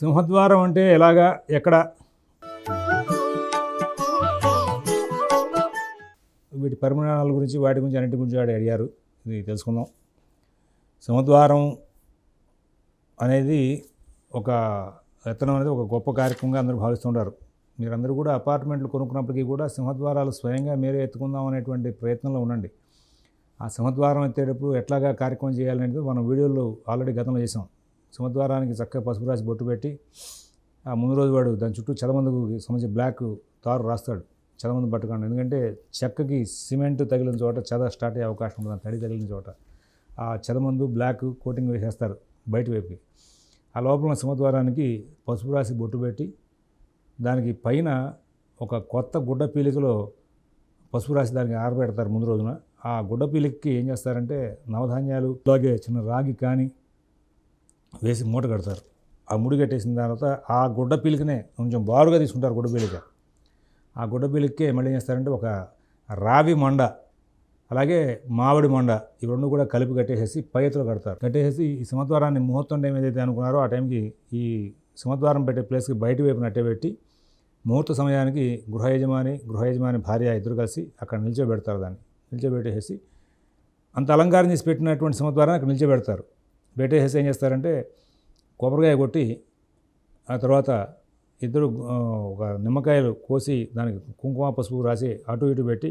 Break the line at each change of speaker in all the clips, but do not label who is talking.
సింహద్వారం అంటే ఎలాగా? ఎక్కడ? వీటి పరిమాణాల గురించి వాటి గురించి అన్నింటి గురించి వాడు అడిగారు. ఇది తెలుసుకుందాం. సింహద్వారం అనేది ఒక ఎత్తనం అనేది ఒక గొప్ప కార్యక్రమంగా అందరూ భావిస్తుంటారు మీరందరూ కూడా అపార్ట్మెంట్లు కొనుక్కున్నప్పటికీ కూడా సింహద్వారాలు స్వయంగా మీరే ఎత్తుకుందాం అనేటువంటి ప్రయత్నంలో ఉండండి. ఆ సింహద్వారం ఎత్తేటప్పుడు ఎట్లాగా కార్యక్రమం చేయాలనేది మనం వీడియోలో ఆల్రెడీ గతంలో చేసాం సుమద్వారానికి చక్కగా పసుపు రాసి బొట్టు పెట్టి ఆ ముందు రోజు వాడు దాని చుట్టూ చదమందుకు సంబంధించి బ్లాక్ తారు రాస్తాడు. చలమందు పట్టుకోండి ఎందుకంటే చెక్కకి సిమెంట్ తగిలిన చోట చెద స్టార్ట్ అయ్యే అవకాశం ఉంటుంది తడి తగిలిన చోట ఆ చదమందు బ్లాక్ కోటింగ్ వేసేస్తారు బయట వైపుకి. ఆ లోపల సుమద్వారానికి సింహద్వారానికి పసుపు రాసి బొట్టు పెట్టి దానికి పైన ఒక కొత్త గుడ్డ పీలికలో పసుపు రాసి దానికి ఆరబెడతారు ముందు రోజున. ఆ గుడ్డ పీలికకి ఏం చేస్తారంటే నవధాన్యాలు అలాగే చిన్న రాగి కానీ వేసి మూట కడతారు. ఆ ముడి కట్టేసిన తర్వాత ఆ గుడ్డ పీలికనే కొంచెం బారుగా తీసుకుంటారు గుడ్డ పీలిక. ఆ గుడ్డ పీలికకే మళ్ళీ ఏం చేస్తారంటే ఒక రావి మండ అలాగే మామిడి మండ ఈ రెండు కూడా కలిపి కట్టేసేసి పైతులు కడతారు. కట్టేసేసి ఈ సింహద్వారాన్ని ముహూర్తం టైం ఏదైతే అనుకున్నారో ఆ టైంకి ఈ సింహద్వారం పెట్టే ప్లేస్కి బయట వైపు నట్టబెట్టి ముహూర్త సమయానికి గృహ యజమాని గృహ యజమాని భార్య ఇద్దరు కలిసి అక్కడ నిల్చోబెడతారు దాన్ని. నిల్చోబెట్టేసి అంత అలంకారం చేసి పెట్టినటువంటి సింహద్వారాన్ని అక్కడ నిల్చోబెడతారు. పెట్టేసేసి ఏం చేస్తారంటే కొబ్బరికాయ కొట్టి ఆ తర్వాత ఇద్దరు ఒక నిమ్మకాయలు కోసి దానికి కుంకుమ పసుపు రాసి అటు ఇటు పెట్టి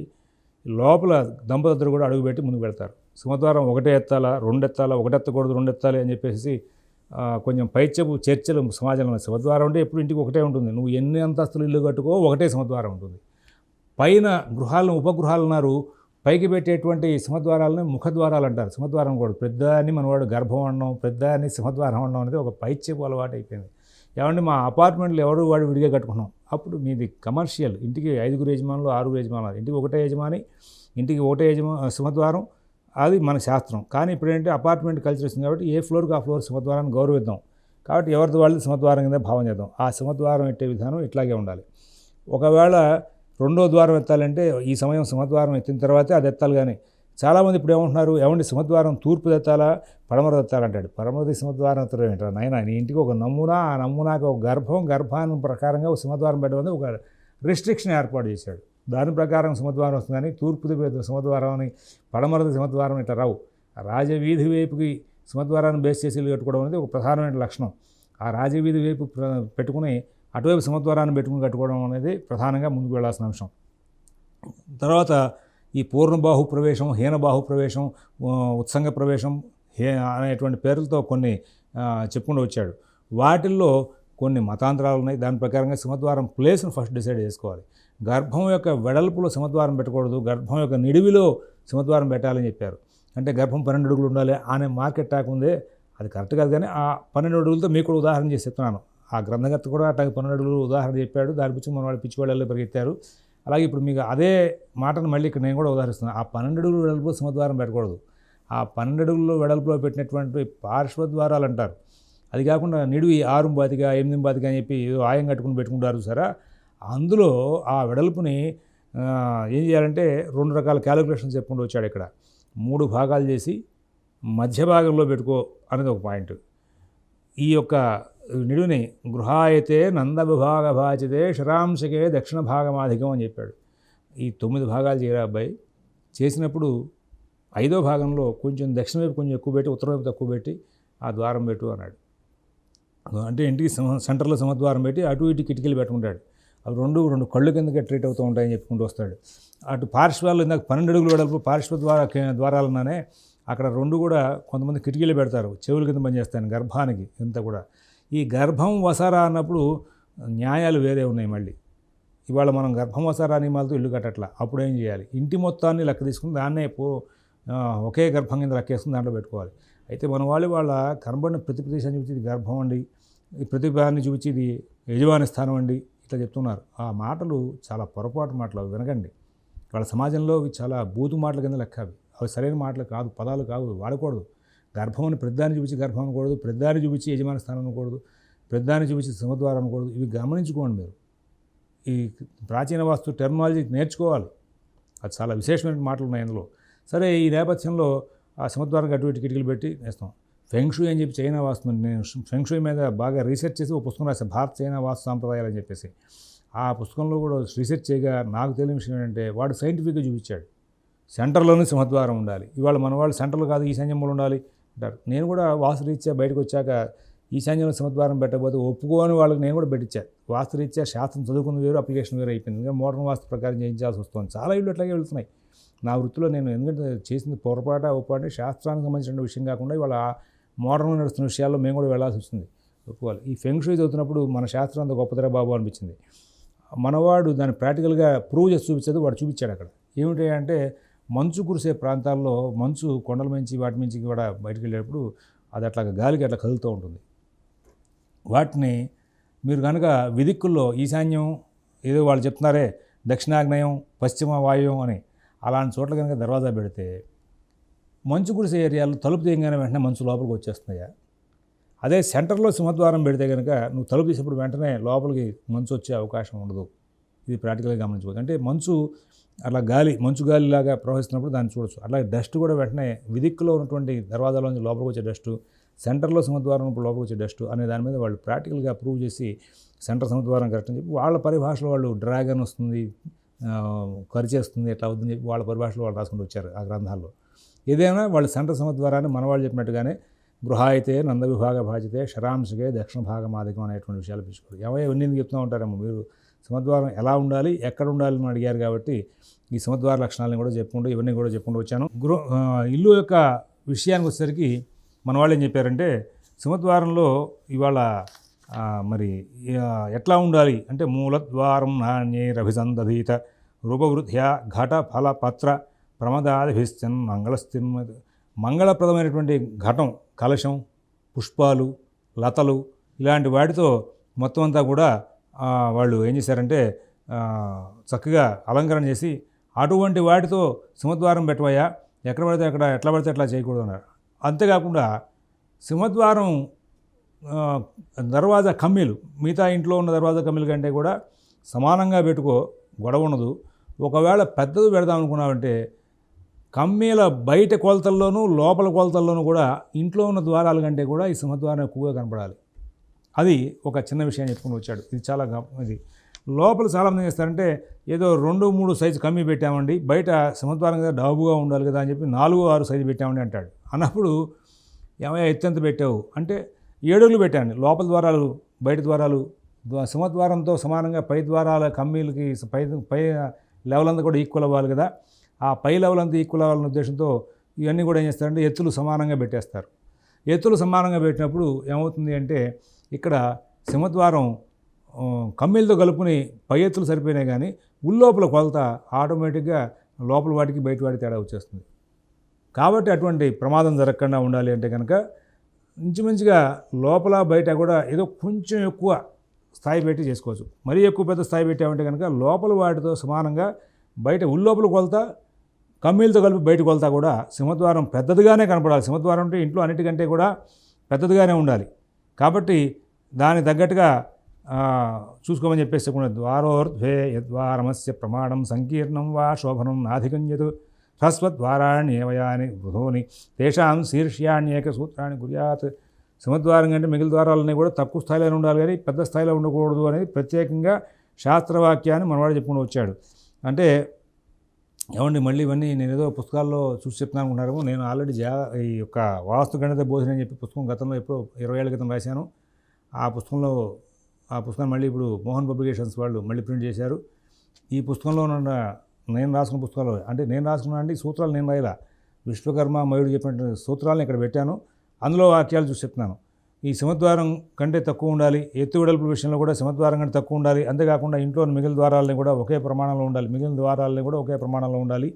లోపల దంపతులు కూడా అడుగు పెట్టి ముందుకు పెడతారు. సింహద్వారం ఒకటే ఎత్తాలా రెండు ఎత్తాలా ఒకటి ఎత్తకూడదు రెండు ఎత్తాలి అని చెప్పేసి కొంచెం పైచపు చర్చలు సమాజంలో సింహద్వారం అంటే ఎప్పుడు ఇంటికి ఒకటే ఉంటుంది. నువ్వు ఎన్ని అంతస్తులు ఇల్లు కట్టుకో ఒకటే సింహద్వారం ఉంటుంది. పైన గృహాలను ఉపగృహాలు ఉన్నారు పైకి పెట్టేటువంటి సింహద్వారాలను ముఖద్వారాలు అంటారు. సింహద్వారం కూడా పెద్ద అని మనవాడు గర్భం అనడం పెద్ద అని సింహద్వారం అనడం అనేది ఒక పైచ్యపు అలవాటు అయిపోయింది. ఏమంటే మా అపార్ట్మెంట్లు ఎవరు వాడు విడిగా కట్టుకున్నాం? అప్పుడు మీది కమర్షియల్ ఇంటికి ఐదుగురు యజమానులు ఆరుగురు యజమానులు ఇంటికి ఒకటే యజమాని ఇంటికి ఒకటే యజమా సింహద్వారం అది మన శాస్త్రం. కానీ ఇప్పుడేంటి అపార్ట్మెంట్ కల్చర్ వచ్చింది కాబట్టి ఏ ఫ్లోర్కి ఆ ఫ్లోర్ సింహద్వారాన్ని గౌరవిద్దాం. కాబట్టి ఎవరిది వాళ్ళు సింహద్వారం కింద భావం చేద్దాం. ఆ సింహద్వారం ఎట్టే విధానం ఇట్లాగే ఉండాలి. ఒకవేళ రెండో ద్వారం ఎత్తాలంటే ఈ సమయం సింహద్వారం ఎత్తిన తర్వాతే అది ఎత్తాలి కానీ చాలామంది ఇప్పుడు ఏమంటున్నారు ఏమండి సింహద్వారం తూర్పు ఎత్తాలా? పడమర ఎత్తాలంటాడు. పడమరది సింహద్వారం ఎత్తడం ఏంటారు? నాయన నీ ఇంటికి ఒక నమూనా ఆ నమూనాకి ఒక గర్భం గర్భాన్ని ప్రకారంగా ఒక సింహద్వారం పెట్టడం ఒక రిస్ట్రిక్షన్ ఏర్పాటు చేశాడు. దాని ప్రకారం సింహద్వారం వస్తుందని తూర్పుది సింహద్వారం అని పడమరది సింహద్వారం ఇట్లా రావు. రాజవీధి వైపుకి సింహద్వారాన్ని బేస్ చేసి కట్టుకోవడం అనేది ఒక ప్రధానమైన లక్షణం. ఆ రాజవీధి వైపు పెట్టుకుని అటువైపు సమద్వారాన్ని పెట్టుకుని కట్టుకోవడం అనేది ప్రధానంగా ముందుకు వెళ్ళాల్సిన అంశం. తర్వాత ఈ పూర్ణబాహు ప్రవేశం హీనబాహు ప్రవేశం ఉత్సంగ ప్రవేశం హే అనేటువంటి పేర్లతో కొన్ని చెప్పుకుంటూ వచ్చాడు. వాటిల్లో కొన్ని మతాంతరాలు ఉన్నాయి. దాని ప్రకారంగా సింహద్వారం ప్లేస్ను ఫస్ట్ డిసైడ్ చేసుకోవాలి. గర్భం యొక్క వెడల్పులో సింహద్వారం పెట్టకూడదు. గర్భం యొక్క నిడివిలో సింహద్వారం పెట్టాలని చెప్పారు. అంటే గర్భం పన్నెండు అడుగులు ఉండాలి అనే మార్కెట్ టాక్ ఉంది. అది కరెక్ట్ కాదు కానీ ఆ పన్నెండు అడుగులతో మీకు కూడా ఉదాహరణ చేసి చెప్తున్నాను. ఆ గ్రంథకర్త కూడా అట్లాగే పన్నెండు ఉదాహరణ చెప్పాడు. దాని గురించి మన వాళ్ళు పిచ్చివాళ్ళు పరిగెత్తారు. అలాగే ఇప్పుడు మీకు అదే మాటను మళ్ళీ ఇక్కడ నేను కూడా ఉదాహరిస్తున్నాను ఆ పన్నెండు అడుగులు వెడల్పు సింహద్వారం పెట్టకూడదు. ఆ పన్నెండు అడుగుల్లో వెడల్పులో పెట్టినటువంటి పార్శ్వద్వారాలు అంటారు. అది కాకుండా నిడివి ఆరు బాతిగా ఎనిమిది బాతిగా అని చెప్పి ఏదో ఆయం కట్టుకుని పెట్టుకుంటారు సరే? అందులో ఆ వెడల్పుని ఏం చేయాలంటే రెండు రకాల క్యాలిక్యులేషన్స్ చెప్పుకుంటూ వచ్చాడు ఇక్కడ. మూడు భాగాలు చేసి మధ్య భాగంలో పెట్టుకో అనేది ఒక పాయింట్. ఈ యొక్క నిడుని గృహాయతే నంద భాచితే శరాంశకే దక్షిణ భాగమాధికం అని చెప్పాడు. ఈ తొమ్మిది భాగాలు చేయరా అబ్బాయి? చేసినప్పుడు ఐదో భాగంలో కొంచెం దక్షిణ వైపు కొంచెం ఎక్కువ పెట్టి ఉత్తరం వైపు తక్కువ పెట్టి ఆ ద్వారం పెట్టు అన్నాడు. అంటే ఇంటికి సెంటర్లో సమద్వారం పెట్టి అటు ఇటు కిటికీలు పెట్టుకుంటాడు. అవి రెండు రెండు కళ్ళు కింద ట్రీట్ అవుతూ ఉంటాయని చెప్పుకుంటూ వస్తాడు. అటు పార్శ్వాలు ఇందాక పన్నెండు అడుగులు వెడల్పు పార్శ్వ ద్వార ద్వారాలన్నానే అక్కడ రెండు కూడా కొంతమంది కిటికీలు పెడతారు. చెవుల కింద పనిచేస్తాను గర్భానికి ఇంత కూడా. ఈ గర్భం వసారా అన్నప్పుడు న్యాయాలు వేరే ఉన్నాయి మళ్ళీ. ఇవాళ మనం గర్భం వసారా నియమాలతో ఇల్లు కట్టట్లా. అప్పుడు ఏం చేయాలి? ఇంటి మొత్తాన్ని లెక్క తీసుకుని దాన్నే ఒకే గర్భం కింద లెక్కేసుకుని దాంట్లో పెట్టుకోవాలి. అయితే మన వాళ్ళు వాళ్ళ కనబడిన ప్రతి ప్రదేశాన్ని చూపించేది గర్భం అండి. ఈ ప్రతిభాన్ని చూపించేది యజమాని స్థానం అండి. ఇట్లా చెప్తున్నారు. ఆ మాటలు చాలా పొరపాటు మాటలు అవి వినకండి. వాళ్ళ సమాజంలో చాలా బూతు మాటల కింద లెక్క అవి. అవి సరైన మాటలు కాదు పదాలు కావు వాడకూడదు. గర్భంని పెద్దాన్ని చూపించి గర్భం అనకూడదు పెద్దాన్ని చూపించి యజమాని స్థానం అనకూడదు పెద్దాన్ని చూపించి సింహద్వారం అనకూడదు. ఇవి గమనించుకోండి మీరు. ఈ ప్రాచీన వాస్తు టెర్మినాలజీ నేర్చుకోవాలి. అది చాలా విశేషమైన మాటలు ఉన్నాయి అందులో సరే ఈ నేపథ్యంలో ఆ సింహద్వారం అటు ఇటు కిటికీలు పెట్టి వేస్తాం ఫెంగ్షూ అని చెప్పి చైనా వాస్తు నేను ఫెంగ్షూ మీద బాగా రీసెర్చ్ చేసి ఒక పుస్తకం రాశాను. భారత చైనా వాస్తు సాంప్రదాయాలు అని చెప్పేసి. ఆ పుస్తకంలో కూడా రీసెర్చ్ చేయగా నాకు తెలియని విషయం ఏంటంటే వాడు సైంటిఫిక్గా చూపించాడు. సెంటర్లోనే సింహద్వారం ఉండాలి. ఇవాళ మన వాళ్ళు సెంటర్లో కాదు ఈశాన్యంలో ఉండాలి. అంటారు. నేను కూడా వాస్తురీత్యా బయటకు వచ్చాక ఈశాన్యంలో సింహద్వారం పెట్టకపోతే ఒప్పుకోని వాళ్ళకి నేను కూడా పెట్టించాను వాస్తురీత్యా శాస్త్రం చదువుకున్న వేరు అప్లికేషన్ వేరు అయిపోయింది. ఇంకా మోడర్న్ వాస్తు ప్రకారం చేయించాల్సి వస్తుంది. చాలా ఇళ్ళు అట్లాగే వెళ్తున్నాయి. నా వృత్తిలో నేను ఎందుకంటే చేసింది పొరపాట ఒప్పటి శాస్త్రానికి సంబంధించిన విషయం కాకుండా ఇవాళ మోడర్న్ నడుస్తున్న విషయాల్లో మేము కూడా వెళ్ళాల్సి వస్తుంది. ఒప్పుకోవాలి. ఈ ఫెంగ్షూ చదువుతున్నప్పుడు మన శాస్త్రం అంత గొప్పదరా బాబు అనిపించింది. మనవాడు దాన్ని ప్రాక్టికల్గా ప్రూవ్ చేసి చూపించేది వాడు చూపించాడు అక్కడ. ఏమిటి అంటే మంచు కురిసే ప్రాంతాల్లో మంచు కొండల మించి వాటి మించి కూడా బయటకు వెళ్ళేటప్పుడు అది అట్లా గాలికి అట్లా కదులుతూ ఉంటుంది. వాటిని మీరు కనుక విదిక్కుల్లో ఈశాన్యం ఏదో వాళ్ళు చెప్తున్నారే దక్షిణాగ్నేయం పశ్చిమ వాయువ్యం అని అలాంటి చోట్ల కనుక దర్వాజా పెడితే మంచు కురిసే ఏరియాలో తలుపు తీయగానే వెంటనే మంచు లోపలికి వచ్చేస్తున్నాయా? అదే సెంటర్లో సింహద్వారం పెడితే కనుక నువ్వు తలుపు తీసినప్పుడు వెంటనే లోపలికి మంచు వచ్చే అవకాశం ఉండదు. ఇది ప్రాక్టికల్గా గమనించుకోవచ్చు అంటే మంచు అట్లా గాలి మంచు గాలిలాగా ప్రవహిస్తున్నప్పుడు దాన్ని చూడొచ్చు. అలాగే డస్ట్ కూడా వెంటనే విదిక్కులో ఉన్నటువంటి దర్వాజాలోంచి లోపలికి వచ్చే డస్ట్ సెంటర్లో సింహద్వారం లోపలికి వచ్చే డస్ట్ అనే దాని మీద వాళ్ళు ప్రాక్టికల్గా ప్రూవ్ చేసి సెంటర్ సింహద్వారం కరెక్ట్ అని చెప్పి వాళ్ళ పరిభాషలో వాళ్ళు డ్రాగన్ వస్తుంది కరిచేస్తుంది ఎట్లా అవుతుందని చెప్పి వాళ్ళ పరిభాషలో వాళ్ళు రాసుకుంటూ వచ్చారు ఆ గ్రంథాల్లో. ఏదైనా వాళ్ళు సెంటర్ సింహద్వారాన్ని మన వాళ్ళు చెప్పినట్టుగానే గృహాయితే నంద విభాగ భాజితే శరాంశకే దక్షిణ భాగం ఆధికం అనేటువంటి విషయాలు పిలుచుకోరు. ఏమో ఎన్ని చెప్తూ ఉంటారేమో మీరు? సుమద్వారం ఎలా ఉండాలి ఎక్కడ ఉండాలి అని అడిగారు కాబట్టి ఈ సుమద్వార లక్షణాలను కూడా చెప్పుకుంటూ ఇవన్నీ కూడా చెప్పుకుంటూ వచ్చాను. గృహ ఇల్లు యొక్క విషయానికి వచ్చేసరికి మన వాళ్ళు ఏం చెప్పారంటే సుమద్వారంలో ఇవాళ మరి ఎట్లా ఉండాలి అంటే మూలద్వారం నాణ్యేరభిసందధీత రూపవృద్ధ్యా ఘట ఫల పత్ర ప్రమదాదిభిశ్చన్ మంగళస్థిన్ మంగళప్రదమైనటువంటి ఘటం కలశం పుష్పాలు లతలు ఇలాంటి వాటితో మొత్తం అంతా కూడా వాళ్ళు ఏం చేశారంటే చక్కగా అలంకరణ చేసి అటువంటి వాటితో సింహద్వారం పెట్టవయ్యా ఎక్కడ పడితే అక్కడ ఎట్లా పడితే అట్లా చేయకూడదు అన్నారు. అంతేకాకుండా సింహద్వారం దర్వాజా కమ్మీలు మిగతా ఇంట్లో ఉన్న దర్వాజా కమ్మీల కంటే కూడా సమానంగా పెట్టుకో గొడవ ఉండదు. ఒకవేళ పెద్దది పెడదాం అనుకున్నావంటే కమ్మీల బయట కొలతల్లోనూ లోపల కొలతల్లోనూ కూడా ఇంట్లో ఉన్న ద్వారాల కంటే కూడా ఈ సింహద్వారం ఎక్కువగా కనపడాలి. అది ఒక చిన్న విషయం చెప్పుకుని వచ్చాడు. ఇది చాలా ఇది. లోపల చాలామంది ఏం చేస్తారంటే ఏదో రెండు మూడు సైజు కమ్మి పెట్టామండి బయట సింహద్వారం కదా డాబుగా ఉండాలి కదా అని చెప్పి నాలుగు ఆరు సైజు పెట్టామండి అంటాడు. అన్నప్పుడు ఏమయ్యా ఎత్తెంత పెట్టావు? అంటే ఏడుగులు పెట్టాను లోపల ద్వారాలు బయట ద్వారాలు సింహద్వారంతో సమానంగా పై ద్వారాల కమ్మీలకి పై పై లెవెల్ అంతా కూడా ఈక్వల్ అవ్వాలి కదా. ఆ పై లెవెల్ అంతా ఈక్వల్ అవ్వాలనే ఉద్దేశంతో ఇవన్నీ కూడా ఏం చేస్తారంటే ఎత్తులు సమానంగా పెట్టేస్తారు. ఎత్తులు సమానంగా పెట్టినప్పుడు ఏమవుతుంది అంటే ఇక్కడ సింహద్వారం కమ్మీలతో కలుపుకుని పై ఎత్తులు సరిపోయినాయి కానీ ఉల్లోపల కొలత ఆటోమేటిక్గా లోపల వాటికి బయట వాటికి తేడా వచ్చేస్తుంది. కాబట్టి అటువంటి ప్రమాదం జరగకుండా ఉండాలి అంటే కనుక ఇంచుమించుగా లోపల బయట కూడా ఏదో కొంచెం ఎక్కువ స్థాయి పెట్టి చేసుకోవచ్చు. మరీ ఎక్కువ పెద్ద స్థాయి పెట్టామంటే కనుక లోపల వాటితో సమానంగా బయట ఉల్లోపల కొలత కమ్మీలతో కలిపి బయట కొలత కూడా సింహద్వారం పెద్దదిగానే కనపడాలి. సింహద్వారం అంటే ఇంట్లో అన్నిటికంటే కూడా పెద్దదిగానే ఉండాలి. కాబట్టి దానికి తగ్గట్టుగా చూసుకోమని చెప్పేసి కూడా ద్వారోర్ధ్వే యద్వారమస్య ప్రమాణం సంకీర్ణం వా శోభనం నాధికంజతు హ్రస్వద్వారాణ్యేవయాని బృహోని తేషాం శీర్ష్యాణ్యేక సూత్రాన్ని గుర్యాత్ సింహద్వారం కంటే మిగిలిన ద్వారాలన్నీ కూడా తక్కువ స్థాయిలో ఉండాలి కానీ పెద్ద స్థాయిలో ఉండకూడదు అనేది ప్రత్యేకంగా శాస్త్రవాక్యాన్ని మనవాడు చెప్పుకుంటూ వచ్చాడు. అంటే ఏమండి మళ్ళీ ఇవన్నీ నేను ఏదో పుస్తకాల్లో చూసి చెప్తాను అనుకున్నారేమో నేను ఆల్రెడీ జా ఈ యొక్క వాస్తు గణిత బోధన అని చెప్పి పుస్తకం గతంలో ఎప్పుడో ఇరవై ఏళ్ళ క్రితం రాశాను. ఆ పుస్తకంలో ఆ పుస్తకం మళ్ళీ ఇప్పుడు మోహన్ పబ్లికేషన్స్ వాళ్ళు మళ్ళీ ప్రింట్ చేశారు. ఈ పుస్తకంలో ఉన్న నేను రాసుకున్న పుస్తకాలు అంటే నేను రాసుకున్నా అండి సూత్రాలు నేను రాయలా. విశ్వకర్మ మయుడు చెప్పినటువంటి సూత్రాలను ఇక్కడ పెట్టాను. అందులో వాక్యాలు చూసి చెప్తున్నాను. ఈ సింహద్వారం కంటే తక్కువ ఉండాలి. ఎత్తు వెడల్పుల విషయంలో కూడా సింహద్వారం కంటే తక్కువ ఉండాలి. అంతేకాకుండా ఇంట్లో మిగిలిన ద్వారాలని కూడా ఒకే ప్రమాణంలో ఉండాలి. మిగిలిన ద్వారాలని కూడా ఒకే ప్రమాణంలో ఉండాలి.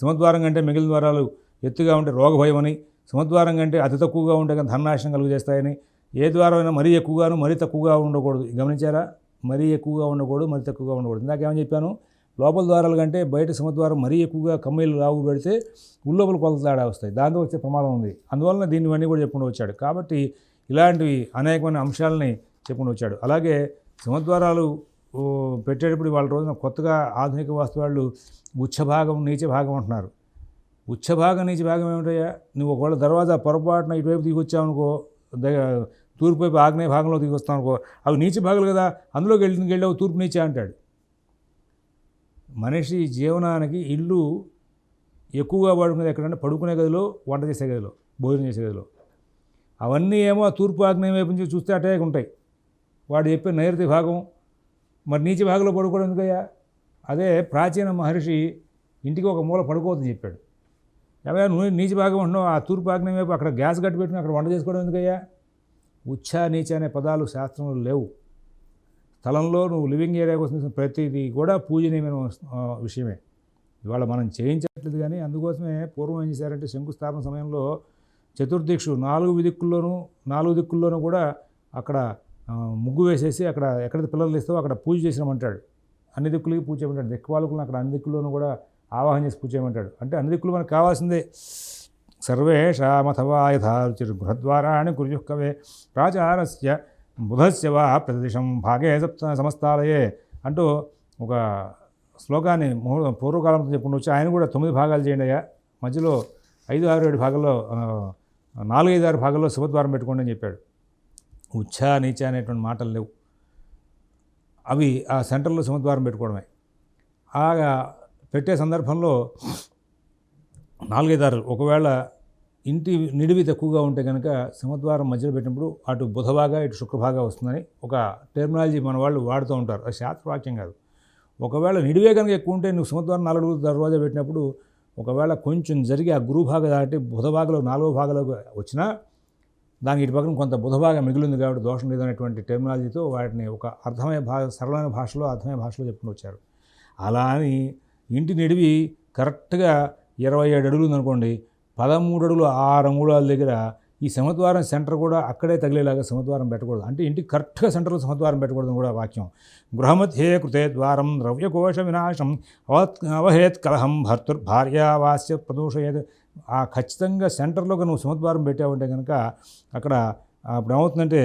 సింహద్వారం కంటే మిగిలిన ద్వారాలు ఎత్తుగా ఉంటే రోగభయం అని సింహద్వారం కంటే అతి తక్కువగా ఉంటే కానీ ధననాశనం కలుగు చేస్తాయని ఏ ద్వారం అయినా మరీ ఎక్కువగాను మరీ తక్కువగా ఉండకూడదు. గమనించారా? మరీ ఎక్కువగా ఉండకూడదు మరీ తక్కువగా ఉండకూడదు. ఇందాకేమని చెప్పాను? లోపల ద్వారాల కంటే బయట సింహద్వారం మరీ ఎక్కువగా కమ్మీలు రావు పెడితే ఉల్లోపల కొలత తేడా వస్తాయి దాంతో వచ్చే ప్రమాదం ఉంది. అందువలన దీన్ని ఇవన్నీ కూడా చెప్పుకుంటూ వచ్చాడు. కాబట్టి ఇలాంటివి అనేకమైన అంశాలని చెప్పుకుని వచ్చాడు. అలాగే సింహద్వారాలు పెట్టేటప్పుడు వాళ్ళ రోజున కొత్తగా ఆధునిక వాస్తు వాళ్ళు ఉచ్చ భాగం నీచ భాగం అంటున్నారు. ఉచ్చభాగం నీచ భాగం ఏమిటయ్యా? నువ్వు ఒకవేళ దర్వాజా పొరపాటున ఇటువైపు దిగొచ్చావనుకో దర్వాజా పొరపాటున ఇటువైపు దిగొచ్చావనుకో తూర్పు వైపు ఆగ్నేయ భాగంలో దిగొస్తావు అనుకో అవి నీచ భాగాలు కదా అందులోకి వెళ్ళి వెళ్ళావు తూర్పు నీచ అంటాడు. మనిషి జీవనానికి ఇల్లు ఎక్కువగా వాడుకునేది ఎక్కడంటే పడుకునే గదిలో వంట చేసే గదిలో భోజనం చేసే గదిలో. అవన్నీ ఏమో ఆ తూర్పు ఆగ్నేయం వైపు నుంచి చూస్తే అటే ఉంటాయి. వాడు చెప్పే నైరుతి భాగం మరి నీచి భాగంలో పడుకోవడం ఎందుకయ్యా? అదే ప్రాచీన మహర్షి ఇంటికి ఒక మూల పడుకోవద్దని చెప్పాడు. ఏమయ్యా నువ్వు నీచి భాగం ఉండవు ఆ తూర్పు ఆగ్నేయం వైపు అక్కడ గ్యాస్ గట్టి పెట్టుకుని అక్కడ వంట చేసుకోవడం ఎందుకయ్యా? ఉచ్చ నీచ అనే పదాలు శాస్త్రంలో లేవు. స్థలంలో నువ్వు లివింగ్ ఏరియాకి వస్తున్న ప్రతిదీ కూడా పూజనీయమైన విషయమే. ఇవాళ మనం చేయించట్లేదు కానీ అందుకోసమే పూర్వం ఏం చేశారంటే శంకుస్థాపన సమయంలో చతుర్దిక్షు నాలుగు దిక్కుల్లోనూ నాలుగు దిక్కుల్లోనూ కూడా అక్కడ ముగ్గు వేసేసి అక్కడ ఎక్కడ పిల్లలు ఇస్తావో అక్కడ పూజ చేసినామంటాడు అన్ని దిక్కులకి పూజ చేయమంటాడు. దిక్కువాళ్ళకులను అక్కడ అన్ని దిక్కుల్లోనూ కూడా ఆవాహన చేసి పూజ చేయమంటాడు. అంటే అన్ని దిక్కులు మనకు కావాల్సిందే. సర్వేషామథవా యథారుచిర్ గృహద్వారాణి కుర్యుఃకవే ప్రాచారస్య బుధస్య వా ప్రతిదిశం భాగే సప్త సమస్తాలయే అంటూ ఒక శ్లోకాన్ని ముహూర్త పూర్వకాలంతో చెప్పుకుంటూ వచ్చి ఆయన కూడా తొమ్మిది భాగాలు చేయండి అయ్యా. మధ్యలో ఐదు ఆరు ఏడు భాగాల్లో ఆ, ఆరు భాగాల్లో శుభద్వారం పెట్టుకోండి అని చెప్పాడు. ఉచ్చ నీచ అనేటువంటి మాటలు లేవు. అవి ఆ సెంటర్లో శుభద్వారం పెట్టుకోవడమే. ఆగా పెట్టే సందర్భంలో నాలుగైదారు ఒకవేళ ఇంటి నిడివి తక్కువగా ఉంటే కనుక సింహద్వారం మధ్యలో పెట్టినప్పుడు అటు బుధభాగా ఇటు శుక్రభాగా వస్తుందని ఒక టెర్మినాలజీ మన వాళ్ళు వాడుతూ ఉంటారు. అది శాస్త్రవాక్యం కాదు. ఒకవేళ నిడివే కనుక ఎక్కువ ఉంటే నువ్వు సింహద్వారం నాలుగు దర్వాజా పెట్టినప్పుడు ఒకవేళ కొంచెం జరిగి ఆ గురుభాగ దాటి బుధభాగలో నాలుగో భాగంలోకి వచ్చినా దానికి ఇటు పక్కన కొంత బుధభాగం మిగిలింది కాబట్టి దోషం లేదనేటువంటి టెర్మినాలజీతో వాటిని ఒక అర్థమయ్యే భాష సరళమైన భాషలో అర్థమయ్యే భాషలో చెప్పుకుని వచ్చారు. అలా అని ఇంటి నిడివి కరెక్ట్గా ఇరవై ఏడు అడుగులు ఉందనుకోండి పదమూడు అడుగులు ఆరు అంగుళాల దగ్గర ఈ సమద్వారం సెంటర్ కూడా అక్కడే తగిలేలాగా సమద్వారం పెట్టకూడదు. అంటే ఇంటికి కరెక్ట్గా సెంటర్లో సమద్వారం పెట్టకూడదు కూడా వాక్యం. గృహమధ్యే కృతే ద్వారం ద్రవ్యకోశ వినాశం అవత్ అవహేత్ కలహం భర్తుర్ భార్యావాస్య ప్రదూషయేత్. ఆ ఖచ్చితంగా సెంటర్లోకి నువ్వు సమద్వారం పెట్టావంటే కనుక అక్కడ అప్పుడు ఏమవుతుందంటే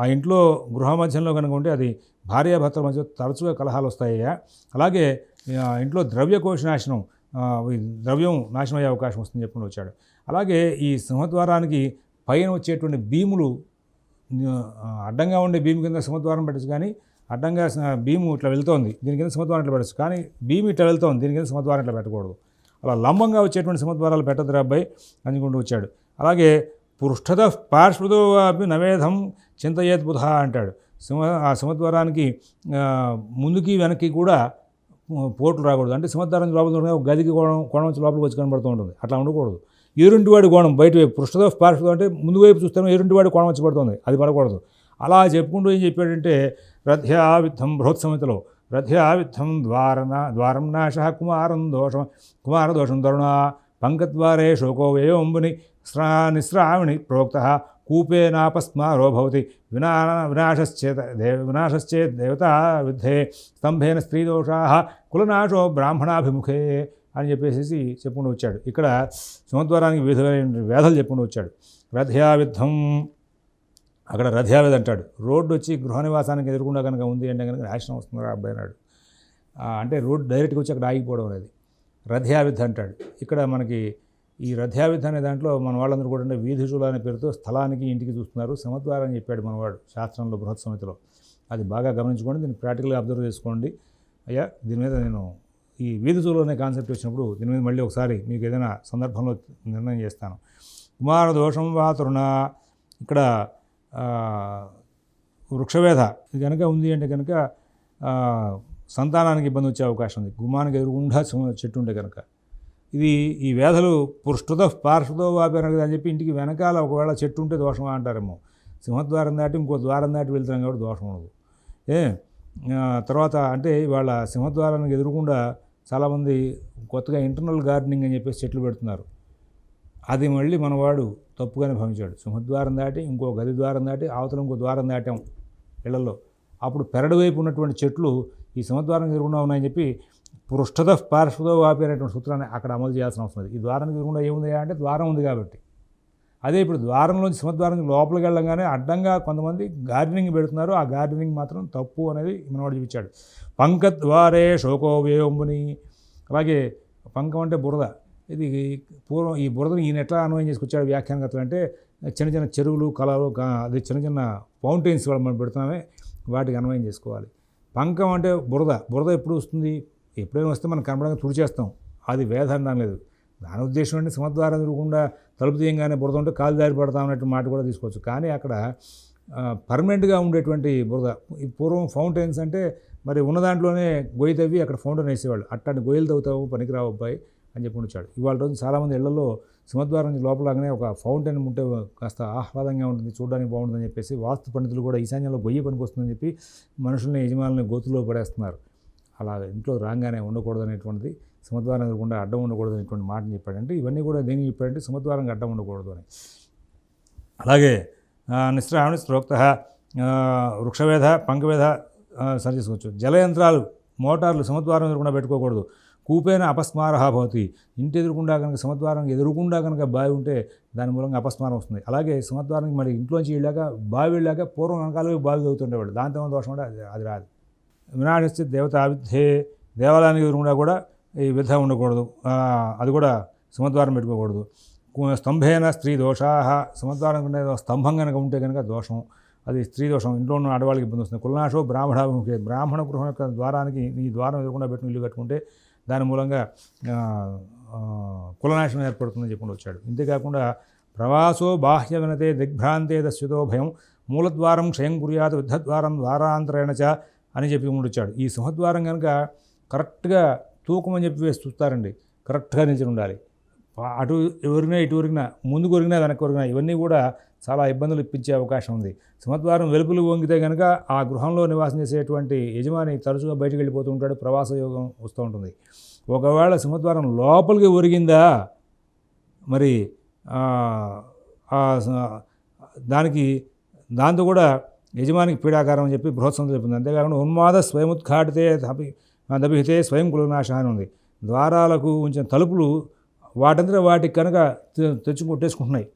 ఆ ఇంట్లో గృహ మధ్యంలో కనుక ఉంటే అది భార్యాభర్తల మధ్య తరచుగా కలహాలు వస్తాయ్యా అలాగే ఇంట్లో ద్రవ్యకోశ నాశనం ద్రవ్యం నాశనం అయ్యే అవకాశం వస్తుందని చెప్పుకుని వచ్చాడు. అలాగే ఈ సింహద్వారానికి పైన వచ్చేటువంటి భీములు అడ్డంగా ఉండే భీము కింద సింహద్వారం పెట్టచ్చు కానీ అడ్డంగా భీము ఇట్లా వెళ్తోంది. దీని కింద సింహద్వారం ఇట్లా పెట్టచ్చు కానీ భీము ఇట్లా వెళ్తోంది. దీని కింద సింహద్వారం ఇట్లా పెట్టకూడదు. అలా లంబంగా వచ్చేటువంటి సింహద్వారాలు పెట్టదు అబ్బాయి అనుకుంటూ వచ్చాడు. అలాగే పృష్ఠద పార్శ్వదో అభి నవేధం చింతయేత్ బుధ అంటాడు. సింహ ఆ సింహద్వారానికి ముందుకి వెనక్కి కూడా పోట్లు రాకూడదు. అంటే సింహద్వారం లోపల ఒక గదికి కోణం కోణం వచ్చి లోపలికి వచ్చి కనబడుతూ ఉంటుంది. అట్లా ఉండకూడదు. ఎదురింటివాడి కోణం బయట వైపు పృష్ఠత పార్శ్వతో అంటే ముందు వైపు చూస్తాను ఎదురింటివాడి కోణం వచ్చి పడుతుంది అది పడకూడదు. అలా చెప్పుకుంటూ ఏం చెప్పాడంటే రథ్యావిద్ధం బృహత్సమితలో రథ్యావిద్ధం ద్వారన ద్వారం నాశ కుమారం దోషం కుమార దోషం తరుణ పంకద్వారే శోకో వ్యయోంబుని స్రా నిస్రావిణి ప్రోక్త కూపేనాపస్మారో భవతి వినా వినాశశ్చేత దేవ వినాశశ్చేత్ దేవతా విద్ధే స్తంభేన స్త్రీదోషా కులనాశో బ్రాహ్మణాభిముఖే అని చెప్పేసి చెప్పుకుంటూ వచ్చాడు. ఇక్కడ సింహద్వారానికి వివిధమైన వేధలు చెప్పుకుంటూ వచ్చాడు. రథ్యావిద్ధం అక్కడ రథ్యావేది అంటాడు. రోడ్డు వచ్చి గృహ నివాసానికి ఎదురుకుండా కనుక ఉంది అంటే కనుక నాశనం వస్తుంది రా అబ్బాయి అన్నాడు. అంటే రోడ్డు డైరెక్ట్గా వచ్చి అక్కడ ఆగిపోవడం అనేది. రథ్యావిధ అంటాడు. ఇక్కడ మనకి ఈ రథ్యావిధ అనే దాంట్లో మన వాళ్ళందరూ కూడా వీధి చూల అనే పేరుతో స్థలానికి ఇంటికి చూస్తున్నారు. సమద్వారని చెప్పాడు మనవాడు శాస్త్రంలో బృహత్ సమితిలో. అది బాగా గమనించుకోండి. దీన్ని ప్రాక్టికల్గా అబ్జర్వ్ చేసుకోండి. అయ్యా దీని మీద నేను ఈ వీధి చూలు అనే కాన్సెప్ట్ వచ్చినప్పుడు దీని మీద మళ్ళీ ఒకసారి మీకు ఏదైనా సందర్భంలో నిర్ణయం చేస్తాను. కుమార దోషం వా తరుణ ఇక్కడ వృక్షవేధ. ఇది కనుక ఉంది అంటే కనుక సంతానానికి ఇబ్బంది వచ్చే అవకాశం ఉంది. గుమానికి ఎదురుగుండా సింహ- చెట్టు ఉంటే కనుక ఇది ఈ వేధలు పురుష్టుతో పార్శ్వతో వాపారు కదా అని చెప్పి ఇంటికి వెనకాల ఒకవేళ చెట్టు ఉంటే దోషమా అంటారేమో. సింహద్వారం దాటి ఇంకో ద్వారం దాటి వెళ్తున్నాం కాబట్టి దోషం ఉండదు. ఏ తర్వాత అంటే వాళ్ళ సింహద్వారానికి ఎదురుకుండా చాలామంది కొత్తగా ఇంటర్నల్ గార్డెనింగ్ అని చెప్పేసి చెట్లు పెడుతున్నారు. అది మళ్ళీ మనవాడు తప్పుగానే భావించాడు. సింహద్వారం దాటి ఇంకో గది ద్వారం దాటి అవతల ఇంకో ద్వారం దాటాం ఇళ్ళలో. అప్పుడు పెరడు వైపు ఉన్నటువంటి చెట్లు ఈ సింహద్వారం ఎదురుకుండా ఉన్నాయని చెప్పి పృష్ఠద పార్శ్వదో వాపి అనేటువంటి సూత్రాన్ని అక్కడ అమలు చేయాల్సిన అవసరం ఉంది ఈ ద్వారానికి ఎదురుకుండా ఏముంది అంటే ద్వారం ఉంది కాబట్టి. అదే ఇప్పుడు ద్వారంలోంచి సింహద్వారం లోపలికి వెళ్ళంగానే అడ్డంగా కొంతమంది గార్డెనింగ్ పెడుతున్నారు. ఆ గార్డెనింగ్ మాత్రం తప్పు అనేది మనవాడు చూపించాడు. పంకద్వారే శోకో వేయంబుని అలాగే పంకం అంటే బురద. ఇది పూర్వం ఈ బురదను ఈయన ఎట్లా అన్వయం చేసుకొచ్చాడు వ్యాఖ్యానకర్తలు అంటే చిన్న చిన్న చెరువులు కళలు అదే అది చిన్న చిన్న ఫౌంటైన్స్ కూడా మనం పెడుతున్నామే. వాటికి అన్వయం చేసుకోవాలి. పంకం అంటే బురద. బురద ఎప్పుడు వస్తుంది? ఎప్పుడైనా వస్తే మనం కనబడంగా తుడిచేస్తాం. అది వేద అనడం లేదు. దాని ఉద్దేశం అంటే సింహద్వారం ఎదురకుండా తలుపు తీయంగానే బురద ఉంటే కాలు దారి పడతాం అన్నట్టు మాట కూడా తీసుకోవచ్చు. కానీ అక్కడ పర్మనెంట్గా ఉండేటువంటి బురద ఈ పూర్వం ఫౌంటైన్స్ అంటే మరి ఉన్న దాంట్లోనే గొయ్యి తవ్వి అక్కడ ఫౌంటైన్ వేసేవాళ్ళు. అట్టాన్ని గొయ్యలు తవ్వుతావు పనికిరావు అబ్బాయి అని చెప్పి ఉంచాడు ఇవాళ రోజు చాలామంది ఇళ్ళలో సింహద్వారం నుంచి లోపలగానే ఒక ఫౌంటైన్ ఉంటే కాస్త ఆహ్లాదంగా ఉంటుంది చూడడానికి బాగుంటుందని చెప్పేసి వాస్తు పండితులు కూడా ఈశాన్యంలో గొయ్యి పనికి వస్తుందని చెప్పి మనుషుల్ని యజమానుల్ని గోతులో పడేస్తున్నారు. అలా ఇంట్లో రాగానే ఉండకూడదు అనేటువంటిది సింహద్వారం ఎదురకుండా అడ్డం ఉండకూడదు అనేటువంటి మాటని చెప్పాడంటే ఇవన్నీ కూడా దేనికి చెప్పాడంటే సింహద్వారంగా అడ్డం ఉండకూడదు అని. అలాగే నిస్రావణ శ్రోక్త వృక్షవేధ పంకవేధ సరి చేసుకోవచ్చు. జలయంత్రాలు మోటార్లు సముద్వారం ఎదురకుండా పెట్టుకోకూడదు. కూపేన అపస్మారహ భవతి. ఇంటి ఎదురుకుండా కనుక సముద్వారం ఎదురుకుండా కనుక బావి ఉంటే దాని మూలంగా అపస్మారం వస్తుంది. అలాగే సముద్వారానికి మరి ఇంట్లోంచి వెళ్ళాక బావి వెళ్ళాక పూర్వం వెనకాల బావి చదువుతుండేవాడు దాంతో దోషం కూడా అది రాదు. వినాశిస్తే దేవత ఆవిధ్యే దేవాలయానికి ఎదురుకుండా కూడా ఈ విధంగా ఉండకూడదు. అది కూడా సమద్వారం పెట్టుకోకూడదు. స్తంభేన స్త్రీ దోషా. సమద్వారం కంటే స్తంభం కనుక ఉంటే కనుక దోషం. అది స్త్రీ దోషం. ఇంట్లో ఉన్న ఆడవాళ్ళకి ఇబ్బంది వస్తుంది. కులనాశో బ్రాహ్మణాభిముఖే బ్రాహ్మణ గృహం యొక్క ద్వారానికి ఈ ద్వారం ఎదురకుండా పెట్టుకుని ఇల్లు కట్టుకుంటే దాని మూలంగా కులనాశం కులనాశనం ఏర్పడుతుందని చెప్పుకుంటూ వచ్చాడు. ఇంతేకాకుండా ప్రవాసో బాహ్య వినతే దిగ్భ్రాంతే దస్యుతో భయం. మూలద్వారం క్షయం కుర్యాత్ యుద్ధద్వారం ద్వారాంతరేణ చ అని చెప్పి వచ్చాడు. ఈ సింహద్వారం కనుక కరెక్ట్గా తూకం అని చెప్పి వేసి చూస్తారండి. కరెక్ట్గా నిలిచి ఉండాలి అటు ఎవరినా ఇటు ఒరిగినా ముందుకు ఒరిగినా వెనక్కి ఒరిగినా ఇవన్నీ కూడా చాలా ఇబ్బందులు ఇప్పించే అవకాశం ఉంది. సింహద్వారం వెలుపులు వంగితే కనుక ఆ గృహంలో నివాసం చేసేటువంటి యజమాని తరచుగా బయటికి వెళ్ళిపోతూ ఉంటాడు. ప్రవాస యోగం వస్తూ ఉంటుంది. ఒకవేళ సింహద్వారం లోపలికి ఒరిగిందా మరి దానికి దాంతో కూడా యజమానికి పీడాకారం అని చెప్పి బృహత్సంతో చెప్పింది. అంతేకాకుండా ఉన్మాద స్వయం ఉద్ఘాటితే దభిహితే స్వయం కులనాశ అని ఉంది. ద్వారాలకు ఉంచిన తలుపులు వాటంతట వాటికి కనుక తెచ్చి కొట్టేసుకుంటున్నాయి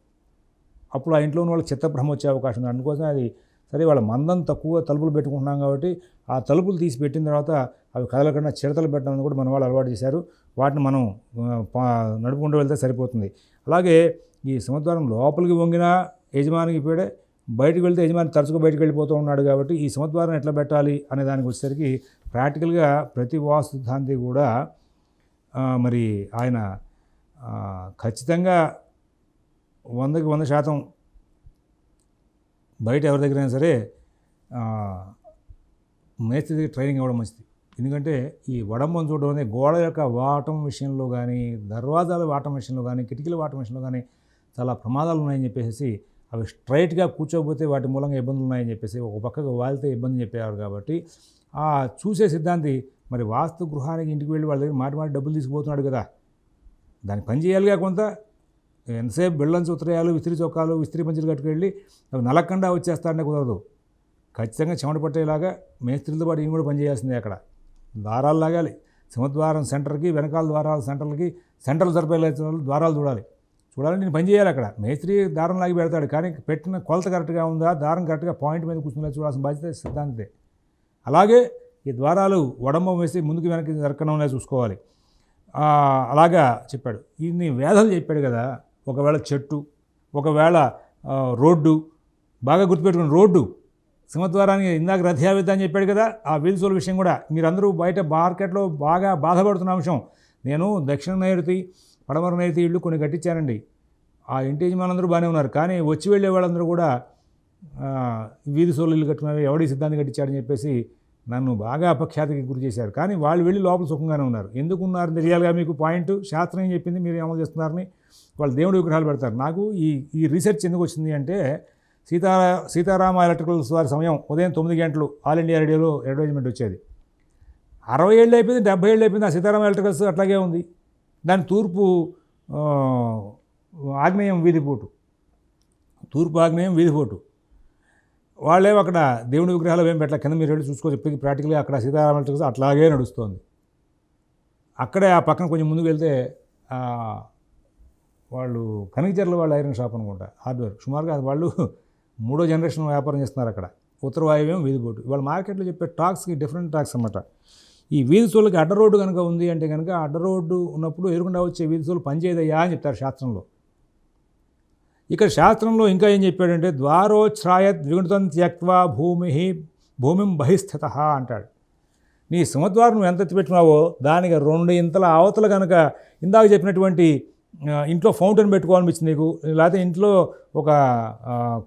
అప్పుడు ఆ ఇంట్లో ఉన్న వాళ్ళకి చిత్తభ్రమ వచ్చే అవకాశం ఉంది. అందుకోసం అది సరే వాళ్ళ మందం తక్కువ తలుపులు పెట్టుకుంటున్నాం కాబట్టి ఆ తలుపులు తీసి పెట్టిన తర్వాత అవి కదలకుండా చిడతలు పెట్టడం అని కూడా మన వాళ్ళు అలవాటు చేశారు. వాటిని మనం పా- నడుపుకుంటూ వెళ్తే సరిపోతుంది. అలాగే ఈ సముద్రం లోపలికి వంగినా యజమానికి పీడే బయటకు వెళ్తే యజమాని తరచుగా బయటకు వెళ్ళిపోతూ ఉన్నాడు కాబట్టి ఈ సముద్వారం ఎట్లా పెట్టాలి అనే దానికి వచ్చేసరికి ప్రాక్టికల్గా ప్రతి వాస్తు సిద్ధాంతి కూడా మరి ఆయన ఖచ్చితంగా వందకి వంద శాతం బయట ఎవరి దగ్గరైనా సరే మేస్త్రికి మేస్త్రి ట్రైనింగ్ ఇవ్వడం మంచిది. ఎందుకంటే ఈ వడంబం చూడడం అనేది గోడ యొక్క వాటం విషయంలో కానీ దర్వాజాల వాటం విషయంలో కానీ కిటికీల వాటం విషయంలో కానీ చాలా ప్రమాదాలు ఉన్నాయని చెప్పేసి అవి స్ట్రైట్గా కూర్చోకపోతే వాటి మూలంగా ఇబ్బందులు ఉన్నాయని చెప్పేసి ఒక పక్కకు వాలితే ఇబ్బంది చెప్పేవారు కాబట్టి ఆ చూసే సిద్ధాంతి మరి వాస్తు గృహానికి ఇంటికి వెళ్ళి వాళ్ళ దగ్గర మాటి మాటి డబ్బులు తీసుకుపోతున్నాడు కదా. దానికి పని చేయాలిగా కొంత. ఎంతసేపు బెల్లం ఉత్తరాయాలు విస్త్రీ చొక్కాలు విస్త్రీ పంచులు కట్టుకెళ్ళి అవి నలక్కుండా వచ్చేస్తాడనే కుదరదు. ఖచ్చితంగా చెమట పట్టేలాగా మేస్త్రితో పాటు ఈయన కూడా పనిచేయాల్సిందే అక్కడ. దారాలు లాగాలి. సింహద్వారం సెంటర్కి వెనకాల ద్వారాల సెంటర్లకి సెంటర్లు సరిపోయే ద్వారాలు చూడాలి. చూడాలి నేను పని చేయాలి అక్కడ. మేస్త్రి దారం లాగి పెడతాడు కానీ పెట్టిన కొలత కరెక్ట్గా ఉందా? దారం కరెక్ట్గా పాయింట్ మీద కూర్చుని చూడాల్సిన బాధ్యత సిద్ధాంతే అలాగే ఈ ద్వారాలు వడంబం వేసి ముందుకు వెనక్కి జరగకుండా చూసుకోవాలి. అలాగా చెప్పాడు. ఇన్ని వేధలు చెప్పాడు కదా ఒకవేళ చెట్టు ఒకవేళ రోడ్డు బాగా గుర్తుపెట్టుకుని రోడ్డు సింహద్వారానికి ఇందాక రథయావిద్ద అని చెప్పాడు కదా ఆ వీల్సోల విషయం కూడా. మీరందరూ బయట మార్కెట్లో బాగా బాధపడుతున్న అంశం. నేను దక్షిణ నైరుతి పడమర నైరుతి ఇళ్ళు కొన్ని కట్టించానండి. ఆ ఇంటి యజమానులందరూ బాగానే ఉన్నారు. కానీ వచ్చి వెళ్ళే వాళ్ళందరూ కూడా వీధి సోళ్ళు ఇల్లు కట్టుకున్నారు ఎవడి సిద్ధాంతి కట్టించాడని చెప్పేసి నన్ను బాగా అపఖ్యాతికి గురి చేశారు. కానీ వాళ్ళు వెళ్ళి లోపల సుఖంగానే ఉన్నారు. ఎందుకు ఉన్నారని తెలియాలిగా మీకు పాయింట్? శాస్త్రం ఏం చెప్పింది? మీరు అమలు చేస్తున్నారని వాళ్ళు దేవుడి విగ్రహాలు పెడతారు. నాకు ఈ ఈ రీసెర్చ్ ఎందుకు వచ్చింది అంటే సీతారా సీతారామ ఎలక్ట్రికల్స్ వారి సమయం ఉదయం తొమ్మిది గంటలు ఆల్ ఇండియా రేడియోలో అడ్వర్టైజ్మెంట్ వచ్చేది. అరవై ఏళ్ళు అయిపోయింది డెబ్బై ఏళ్ళు అయిపోయింది ఆ సీతారామ ఎలక్ట్రికల్స్ అట్లాగే ఉంది. దాని తూర్పు ఆగ్నేయం వీధిపోటు తూర్పు ఆగ్నేయం వీధిపోటు వాళ్ళేం అక్కడ దేవుడి విగ్రహాలు ఏం పెట్టలే. కింద మీరు వెళ్ళి చూసుకోవచ్చు ఇప్పటికీ ప్రాక్టికల్గా అక్కడ సీతారామ అట్లాగే నడుస్తుంది. అక్కడే ఆ పక్కన కొంచెం ముందుకు వెళ్తే వాళ్ళు కనకచర్ల వాళ్ళ ఐరన్ షాప్ అనుకుంటా హార్డ్వేర్. సుమారుగా అది వాళ్ళు మూడో జనరేషన్ వ్యాపారం చేస్తున్నారు అక్కడ. ఉత్తర వాయువ్యం వీధిపోటు వాళ్ళ మార్కెట్లో చెప్పే టాక్స్కి డిఫరెంట్ టాక్స్ అన్నమాట. ఈ వీధి సోళ్ళకి అడ్డ రోడ్డు కనుక ఉంది అంటే కనుక అడ్డ రోడ్డు ఉన్నప్పుడు ఎదురుకుండా వచ్చే వీధి సోలు పనిచేయదయ్యా అని చెప్తారు శాస్త్రంలో. ఇక్కడ శాస్త్రంలో ఇంకా ఏం చెప్పాడంటే ద్వారోచ్ఛ్రాయ ద్విగుణితం త్యక్వా భూమి భూమిం బహిస్థిత అంటాడు. నీ సింహద్వారం నువ్వు ఎంత ఎత్తి దానికి రెండు ఇంతల అవతల కనుక ఇందాక చెప్పినటువంటి ఇంట్లో ఫౌంటైన్ పెట్టుకోవాలనిపించింది నీకు లేకపోతే ఇంట్లో ఒక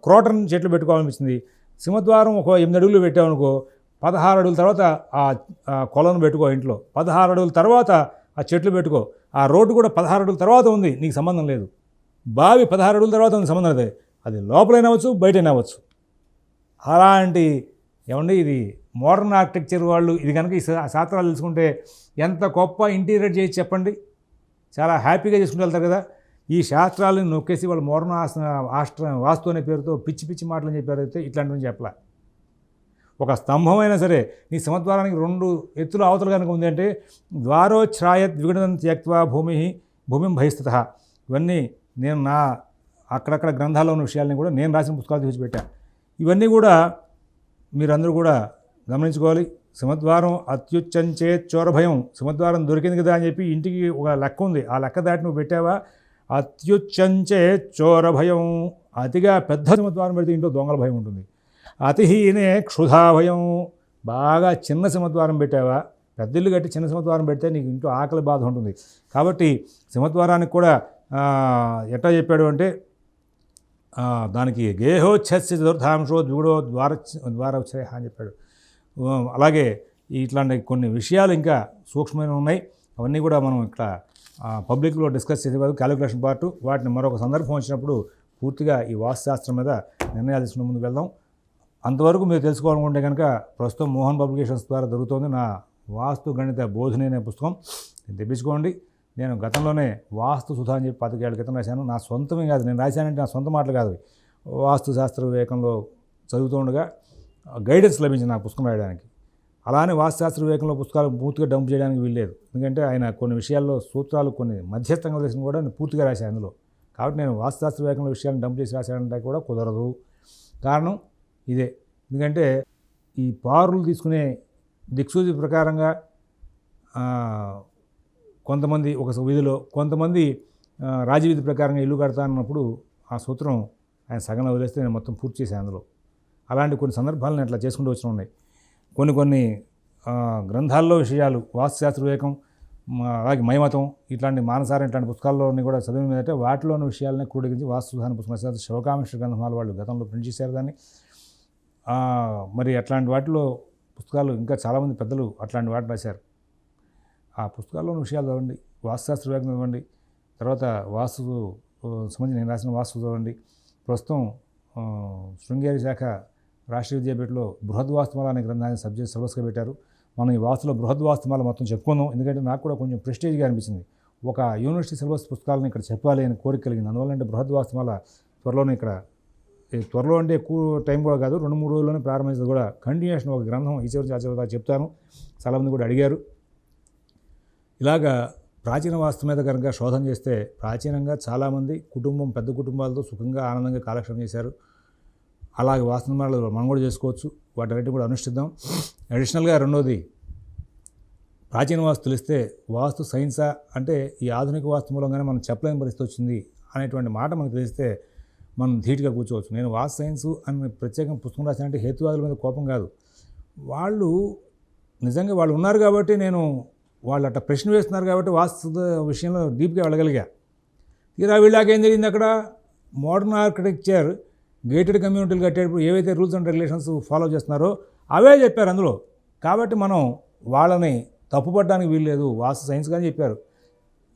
క్రోటన్ చెట్లు పెట్టుకోవాలనిపించింది. సింహద్వారం ఒక ఎనిమిది అడుగులు పెట్టావనుకో పదహారు అడుగుల తర్వాత ఆ కొలను పెట్టుకో ఇంట్లో. పదహారు అడుగుల తర్వాత ఆ చెట్లు పెట్టుకో. ఆ రోడ్డు కూడా పదహారు అడుగుల తర్వాత ఉంది నీకు సంబంధం లేదు. బావి పదహారు అడుగుల తర్వాత ఉంది సంబంధం లేదు. అది లోపలైనా అవ్వచ్చు బయటైనా అవ్వచ్చు. అలాంటి ఏమండి ఇది మోడర్న్ ఆర్కిటెక్చర్ వాళ్ళు ఇది కనుక ఈ శాస్త్రాలు తెలుసుకుంటే ఎంత గొప్ప ఇంటీరియర్ చేసి చెప్పండి. చాలా హ్యాపీగా చేసుకుంటూ వెళ్తారు కదా. ఈ శాస్త్రాలను నొక్కేసి వాళ్ళు మోడర్న్ ఆస్- ఆస్ట్ర వాస్తు అనే పేరుతో పిచ్చి పిచ్చి మాటలు చెప్పారు అయితే ఇట్లాంటివి చెప్పలే. ఒక స్తంభం అయినా సరే నీ సమద్వారానికి రెండు ఎత్తులు అవతల కనుక ఉంది అంటే ద్వారోచ్ఛ్రాయత్ ద్విగుణం త్యక్వా భూమి భూమిం బహిస్థిత ఇవన్నీ నేను నా అక్కడక్కడ గ్రంథాల్లో ఉన్న విషయాలని కూడా నేను రాసిన పుస్తకాలు తీసిపెట్టా. ఇవన్నీ కూడా మీరందరూ కూడా గమనించుకోవాలి. సింహద్వారం అత్యుచ్చంచే చోర భయం సింహద్వారం దొరికింది కదా అని చెప్పి ఇంటికి ఒక లెక్క ఉంది. ఆ లెక్క దాటి నువ్వు పెట్టావా? అత్యుచ్చంచే చోర భయం అతిగా పెద్ద సింహద్వారం పెడితే ఇంట్లో దొంగల భయం ఉంటుంది. అతిహీనే క్షుధాభయం బాగా చిన్న సింహద్వారం పెట్టావా? పెద్ద ఇల్లు కట్టి చిన్న సింహద్వారం పెడితే నీకు ఇంట్లో ఆకలి బాధ ఉంటుంది. కాబట్టి సింహద్వారానికి కూడా ఎట్లా చెప్పాడు అంటే దానికి గేహోచ్ఛస్య చతుర్థాంశో ద్విగుడో ద్వార ద్వారోచ్ఛయ అని చెప్పాడు. అలాగే ఇట్లాంటి కొన్ని విషయాలు ఇంకా సూక్ష్మమైన ఉన్నాయి. అవన్నీ కూడా మనం ఇక్కడ పబ్లిక్లో డిస్కస్ చేసే క్యాలిక్యులేషన్ పార్ట్ వాటిని మరొక సందర్భం వచ్చినప్పుడు పూర్తిగా ఈ వాస్తుశాస్త్రం మీద నిర్ణయాలు తీసుకునే ముందుకు వెళ్దాం. అంతవరకు మీరు తెలుసుకోవాలనుకుంటే కనుక ప్రస్తుతం మోహన్ పబ్లికేషన్స్ ద్వారా దొరుకుతుంది నా వాస్తు గణిత బోధనే అనే పుస్తకం. తెప్పించుకోండి. నేను గతంలోనే వాస్తు సుధా అని చెప్పి పథకేళ్ళ క్రితం రాశాను. నా సొంతమే కాదు నేను రాశానంటే నా సొంత మాటలు కాదు. వాస్తు శాస్త్ర వివేకంలో చదువుతూ ఉండగా గైడెన్స్ లభించింది నా పుస్తకం రాయడానికి. అలానే వాస్తుశాస్త్ర వివేకంలో పుస్తకాలు పూర్తిగా డంప్ చేయడానికి వీల్లేదు. ఎందుకంటే ఆయన కొన్ని విషయాల్లో సూత్రాలు కొన్ని మధ్యస్థంగా తెలిసిన కూడా నేను పూర్తిగా రాశాను అందులో. కాబట్టి నేను వాస్తుశాస్త్ర వివేకంలో విషయాలను డంప్ చేసి రాశానంటే కూడా కుదరదు. కారణం ఇదే. ఎందుకంటే ఈ పారులు తీసుకునే దిక్సూచి ప్రకారంగా కొంతమంది ఒక వీధిలో కొంతమంది రాజవీధి ప్రకారంగా ఇల్లు కడతా అన్నప్పుడు ఆ సూత్రం ఆయన సగం వదిలేస్తే నేను మొత్తం పూర్తి చేశాను అందులో. అలాంటి కొన్ని సందర్భాలను అట్లా చేసుకుంటూ వచ్చిన ఉన్నాయి. కొన్ని కొన్ని గ్రంథాల్లో విషయాలు వాస్తుశాస్త్ర వివేకం అలాగే మైమతం ఇట్లాంటి మానసారం ఇట్లాంటి పుస్తకాల్లోని కూడా చదివిన వాటిలో వాటిలోని విషయాలని క్రోడీకరించి వాస్తు విధాన పుస్తకం శివకామేశ్వర గ్రంథమాల వాళ్ళు గతంలో ప్రింట్ చేశారు దాన్ని. మరి అట్లాంటి వాటిలో పుస్తకాలు ఇంకా చాలామంది పెద్దలు అట్లాంటి వాటిని రాశారు. ఆ పుస్తకాల్లోని విషయాలు చదవండి. వాస్తుశాస్త్ర చదవండి. తర్వాత వాస్తు సంబంధించి నేను రాసిన వాస్తు చదవండి. ప్రస్తుతం శృంగేరి శాఖ రాష్ట్రీయ విద్యాపీఠలో బృహద్వాస్తుమాల అనే గ్రంథాన్ని సబ్జెక్ట్ సిలబస్గా పెట్టారు. మనం ఈ వాస్తులో బృహద్వాస్తుమాల మొత్తం చెప్పుకుందాం. ఎందుకంటే నాకు కూడా కొంచెం ప్రెస్టేజ్గా అనిపించింది. ఒక యూనివర్సిటీ సిలబస్ పుస్తకాలను ఇక్కడ చెప్పాలి అని కోరిక కలిగింది. అందువల్ల అంటే బృహద్వాస్తుమాల త్వరలోనే ఇక్కడ త్వరలో అంటే ఎక్కువ టైం కూడా కాదు రెండు మూడు రోజుల్లోనే ప్రారంభించేది కూడా కంటిన్యూషన్ ఒక గ్రంథం ఈ చివరి ఆ చెప్తాను. చాలామంది కూడా అడిగారు. ఇలాగా ప్రాచీన వాస్తు మీద కనుక శోధన చేస్తే ప్రాచీనంగా చాలామంది కుటుంబం పెద్ద కుటుంబాలతో సుఖంగా ఆనందంగా కాలక్షేపం చేశారు. అలాగే వాస్తు నిర్మాణాలు మనం కూడా చేసుకోవచ్చు. వాటన్నిటి కూడా అనుష్ఠిద్దాం. అడిషనల్గా రెండోది ప్రాచీన వాస్తులు ఇస్తే వాస్తు సైన్సా అంటే ఈ ఆధునిక వాస్తు మూలంగానే మనం చెప్పలేని పరిస్థితి వచ్చింది అనేటువంటి మాట మనకు తెలిస్తే మనం ధీటుగా కూర్చోవచ్చు. నేను వాస్తు సైన్స్ అని ప్రత్యేకంగా పుస్తకం రాశానంటే హేతువాదుల మీద కోపం కాదు. వాళ్ళు నిజంగా వాళ్ళు ఉన్నారు కాబట్టి నేను వాళ్ళు అట్లా ప్రశ్న వేస్తున్నారు కాబట్టి వాస్తు విషయంలో డీప్గా వెళ్ళగలిగా. తీరా వీళ్ళకి ఏం జరిగింది అక్కడ? మోడర్న్ ఆర్కిటెక్చర్ గేటెడ్ కమ్యూనిటీలు కట్టేటప్పుడు ఏవైతే రూల్స్ అండ్ రెగ్యులేషన్స్ ఫాలో చేస్తున్నారో అవే చెప్పారు అందులో. కాబట్టి మనం వాళ్ళని తప్పుపడడానికి వీల్లేదు. వాస్తు సైన్స్ కానీ చెప్పారు.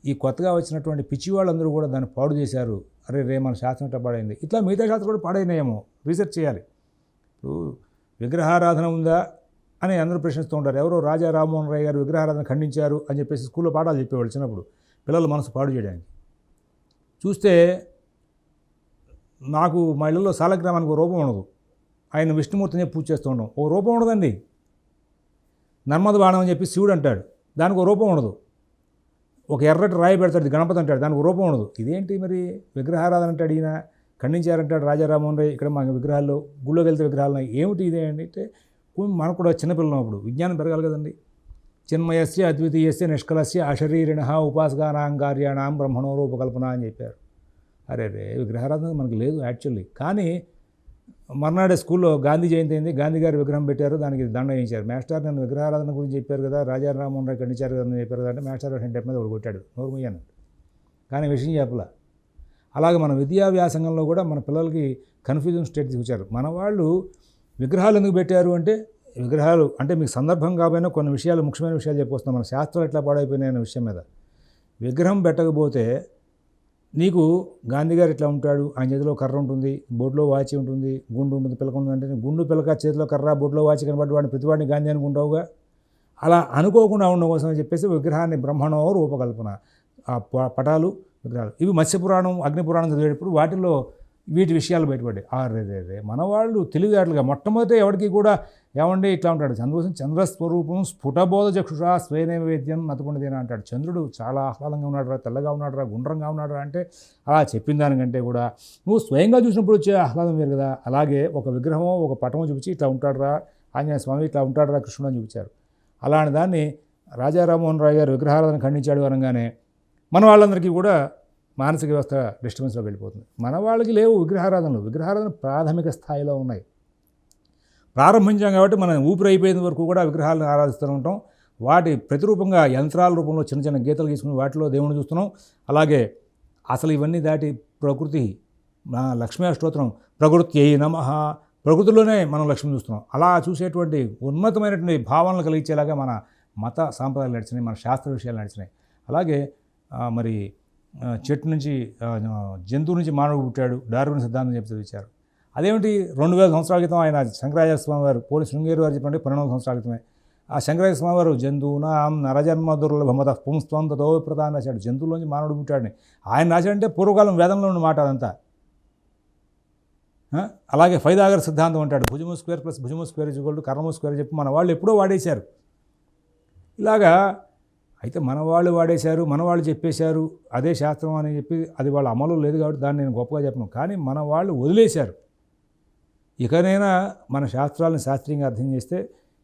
ఈ కొత్తగా వచ్చినటువంటి పిచ్చి వాళ్ళందరూ కూడా దాన్ని పాడు చేశారు. అరే రే మన శాస్త్రం ఎట్లా పాడైంది? ఇట్లా మిగతా శాస్త్రం కూడా పాడైనాయేమో. రీసెర్చ్ చేయాలి. ఇప్పుడు విగ్రహారాధన ఉందా? అని అందరూ ప్రశ్నిస్తూ ఉంటారు. ఎవరో రాజా రామ్మోహన్ రాయ్ గారు విగ్రహారాధన ఖండించారు అని చెప్పేసి స్కూల్లో పాఠాలు చెప్పేవాళ్ళు చిన్నప్పుడు. పిల్లల మనసు పాడు చేయడానికి. చూస్తే నాకు మా ఇళ్ళలో సాలగ్రామానికి ఒక రూపం ఉండదు. ఆయన విష్ణుమూర్తిని పూజ చేస్తూ ఉంటాం ఓ రూపం ఉండదండి. నర్మద బాణం అని చెప్పి శివుడు అంటాడు. దానికి ఒక రూపం ఉండదు. ఒక ఎర్రటి రాయి పెడతాడు గణపతి అంటాడు. దానికి రూపం ఉండదు. ఇదేంటి మరి విగ్రహారాధన అంటాడు ఈయన? ఖండించారంటాడు రాజారామోహన్ రాయ్ ఇక్కడ మా విగ్రహాల్లో గుళ్ళోకి వెళ్తే విగ్రహాలు ఏమిటి ఇదే అంటే మనకు కూడా చిన్నపిల్లలు అప్పుడు. విజ్ఞానం పెరగాలి కదండి. చిన్మయస్య అద్వితీయస్య నిష్కలస్య అశరీరిణ ఉపాసకానాం కార్యాణం బ్రహ్మణో రూపకల్పన అని చెప్పారు. అరే రే విగ్రహారాధన మనకు లేదు యాక్చువల్లీ. కానీ మర్నాడే స్కూల్లో గాంధీ జయంతి అయింది. గాంధీ గారి విగ్రహం పెట్టారు. దానికి దండ వేయించారు. మాస్టర్ నన్ను విగ్రహారాధన గురించి చెప్పారు కదా రాజా రామోహన్ రావు ఖండించారు కదా అని చెప్పారు కదా అంటే మాస్టర్ డెప్ మీద ఒకటి కొట్టాడు. నోరు ముయ్యాను కానీ విషయం చెప్పలా. అలాగే మన విద్యా వ్యాసంగంలో కూడా మన పిల్లలకి కన్ఫ్యూజన్ స్టేట్ తీసుకొచ్చారు. మన వాళ్ళు విగ్రహాలు ఎందుకు పెట్టారు అంటే విగ్రహాలు అంటే మీకు సందర్భం కాబోయినా కొన్ని విషయాలు ముఖ్యమైన విషయాలు చెప్పొస్తున్నాం. మన శాస్త్రాలు ఎట్లా పాడైపోయినాయి అనే విషయం మీద. విగ్రహం పెట్టకపోతే నీకు గాంధీ గారు ఇట్లా ఉంటాడు ఆయన చేతిలో కర్ర ఉంటుంది బోట్లో వాచి ఉంటుంది గుండు ఉంటుంది పిలక ఉంటుంది అంటే గుండు పిలక చేతిలో కర్ర బోట్లో వాచి కనబడి వాడిని ప్రతివాడిని గాంధీ అనుకుంటావుగా? అలా అనుకోకుండా ఉండడం కోసం అని చెప్పేసి విగ్రహాన్ని బ్రహ్మణో రూపకల్పన. ఆ ప- పటాలు విగ్రహాలు. ఇవి మత్స్యపురాణం అగ్నిపురాణం చదివేటప్పుడు వాటిలో వీటి విషయాలు బయటపడ్డాయి. అరే రే రే మన వాళ్ళు తెలివిదారులుగా మొట్టమొదటి ఎవరికి కూడా ఏమండి ఇట్లా ఉంటాడు? చంద్రవసం చంద్రస్వరూపం స్ఫుటబోధ చక్షుషా స్వయనైవేద్యం నతకుండదేనా అంటాడు. చంద్రుడు చాలా ఆహ్లాదంగా ఉన్నాడురా తెల్లగా ఉన్నాడురా గుండ్రంగా ఉన్నాడురా అంటే అలా చెప్పిన దానికంటే కూడా నువ్వు స్వయంగా చూసినప్పుడు వచ్చే ఆహ్లాదం వేరు కదా. అలాగే ఒక విగ్రహమో ఒక పటమో చూపించి ఇట్లా ఉంటాడురా ఆంజనేయ స్వామి ఇట్లా ఉంటాడురా కృష్ణుడు అని చూపించారు. అలాంటి దాన్ని రాజా రామ్మోహన్ రావు గారు విగ్రహాలను ఖండించాడు అనగానే మన వాళ్ళందరికీ కూడా మానసిక వ్యవస్థ డిస్టర్బెన్స్లోకి వెళ్ళిపోతుంది. మన వాళ్ళకి లేవు విగ్రహారాధనలు. విగ్రహారాధన ప్రాథమిక స్థాయిలో ఉన్నాయి. ప్రారంభించాం కాబట్టి మనం ఊపిరి అయిపోయేంత వరకు కూడా విగ్రహాలను ఆరాధిస్తూ ఉంటాం. వాటి ప్రతిరూపంగా యంత్రాల రూపంలో చిన్న చిన్న గీతలు గీసుకుని వాటిలో దేవుని చూస్తున్నాం. అలాగే అసలు ఇవన్నీ దాటి ప్రకృతి నా లక్ష్మీ అష్టోత్తరం ప్రకృతి అయి నమ ప్రకృతిలోనే మనం లక్ష్మి చూస్తున్నాం. అలా చూసేటువంటి ఉన్నతమైనటువంటి భావనలు కలిగించేలాగా మన మత సాంప్రదాయాలు నడిచినాయి మన శాస్త్ర విషయాలు నడిచినాయి. అలాగే మరి చెట్టు నుంచి జంతువు నుంచి మానవుడు పుట్టాడు. డార్విన్ సిద్ధాంతం చెప్తే వచ్చారు అదేమిటి? రెండు వేల సంవత్సరాల క్రితం ఆయన శంకరాచార్య స్వామి వారు పోలి శృంగేరి వారు చెప్పండి పన్నెండు వందల సంవత్సరాల క్రితమే. ఆ శంకరాచార్య స్వామి వారు జంతువునాం నరజన్మ దుర్లభమత పుంస్త్వం ప్రధానం ప్రధాన రాశాడు జంతువులోంచి మానవుడు పుట్టాడని. ఆయన రాశాడంటే పూర్వకాలం వేదంలో ఉన్న మాట అదంతా. అలాగే ఫైదాగర్ సిద్ధాంతం అంటాడు. భుజము స్క్వేర్ ప్లస్ భుజము స్క్వేర్ ఇజ్వల్ కర్మము స్క్వేర్ చెప్పి మన వాళ్ళు ఎప్పుడో వాడేశారు. ఇలాగా అయితే మన వాళ్ళు వాడేశారు మన వాళ్ళు చెప్పేశారు అదే శాస్త్రం అని చెప్పి అది వాళ్ళ అమలు లేదు కాబట్టి దాన్ని నేను గొప్పగా చెప్పను. కానీ మన వాళ్ళు వదిలేశారు. ఇకనైనా మన శాస్త్రాలను శాస్త్రీయంగా అర్థం చేస్తే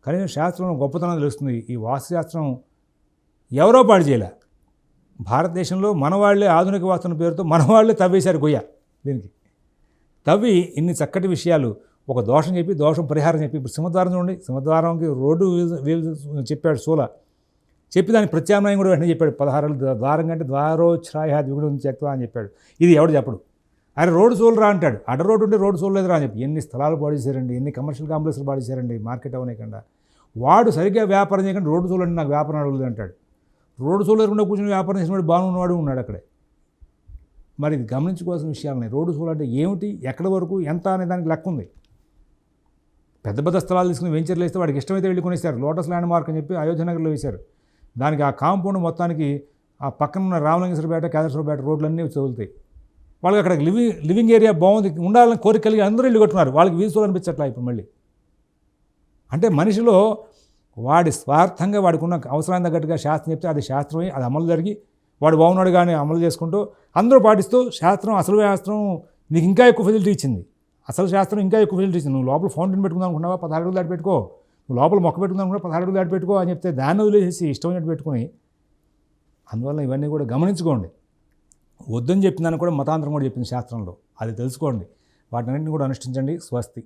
కనీసం శాస్త్రంలో గొప్పతనం తెలుస్తుంది. ఈ వాస్తుశాస్త్రం ఎవరో పాడు చేయలే. భారతదేశంలో మన వాళ్ళే ఆధునిక వాస్తవం పేరుతో మన వాళ్ళే తవ్వేశారు గొయ్య దీనికి. తవ్వి ఇన్ని చక్కటి విషయాలు ఒక దోషం చెప్పి దోషం పరిహారం చెప్పి ఇప్పుడు సింహద్వారం చూడండి. సింహద్వారంకి రోడ్డు వీల్ చెప్పాడు సూల. చెప్పి దానికి ప్రత్యామ్నాయం కూడా వెంటనే చెప్పాడు. పదహారు ద్వారం కంటే ద్వారోచ్ఛ్రాయ ద్విగుణం చెక్తా అని చెప్పాడు. ఇది ఎవడు చెప్పడు. ఆయన రోడ్డు సోలు రా అంటాడు. అడ్డ రోడ్డు ఉంటే రోడ్డు సోలు లేదురా అని చెప్పి. ఎన్ని స్థలాలు పాడేశారండి ఎన్ని కమర్షియల్ కాంప్లెక్స్లు పాడేశారండి మార్కెట్ అవనేకుండా వాడు సరిగ్గా వ్యాపారం చేయకుండా రోడ్డు సోలు అంటే నాకు వ్యాపారం అడగలేదు అంటాడు. రోడ్డు సోలు లేకుండా కూర్చొని వ్యాపారం చేసినవాడు బాగున్నవాడు ఉన్నాడు అక్కడే. మరి ఇది గమనించుకోవాల్సిన విషయాలని రోడ్డు సోలు అంటే ఏమిటి? ఎక్కడి వరకు? ఎంత అనే దానికి లెక్క ఉంది. పెద్ద పెద్ద స్థలాలు తీసుకుని వెంచర్లు వేస్తే వాడికి ఇష్టమైతే వెళ్ళి కొనేసారు లోటస్ ల్యాండ్ మార్క్ అని చెప్పి అయోధ్యనగర్లో వేశారు. దానికి ఆ కాంపౌండ్ మొత్తానికి ఆ పక్కన ఉన్న రామలింగేశ్వరపేట కేదారేశ్వరపేట రోడ్లన్నీ చదువుతాయి. వాళ్ళకి అక్కడ లివింగ్ లివింగ్ ఏరియా బాగుంది ఉండాలని కోరిక కలిగి అందరూ ఇల్లు కట్టున్నారు వాళ్ళకి వీసులు అనిపించట్లా ఇప్పుడు మళ్ళీ. అంటే మనిషిలో వాడి స్వార్థంగా వాడికి ఉన్న అవసరాన్ని తగ్గట్టుగా శాస్త్రం చెప్తే అది శాస్త్రమే అది అమలు జరిగి వాడు బాగున్నాడు కానీ అమలు చేసుకుంటూ అందరూ పాటిస్తూ శాస్త్రం అసలు శాస్త్రం నీకు ఇంకా ఎక్కువ ఫెసిలిటీ ఇచ్చింది. అసలు శాస్త్రం ఇంకా ఎక్కువ ఫెసిలిటీ ఇచ్చింది. నువ్వు లోపల ఫౌంటైన్ పెట్టుకుందాం అనుకున్నావా? పదహారు రోజులు దాటి పెట్టుకో. లోపల మొక్క పెట్టుకుందాం కూడా పదహారు అడుగులు పెట్టుకో అని చెప్తే దాన్ని వదిలేసి ఇష్టం వచ్చినట్టు పెట్టుకుని అందువల్ల ఇవన్నీ కూడా గమనించుకోండి. వద్దని చెప్పిన కూడా మతాంతరం కూడా చెప్పింది శాస్త్రంలో. అది తెలుసుకోండి. వాటినన్నింటిని కూడా అనుష్ఠించండి. స్వస్తి.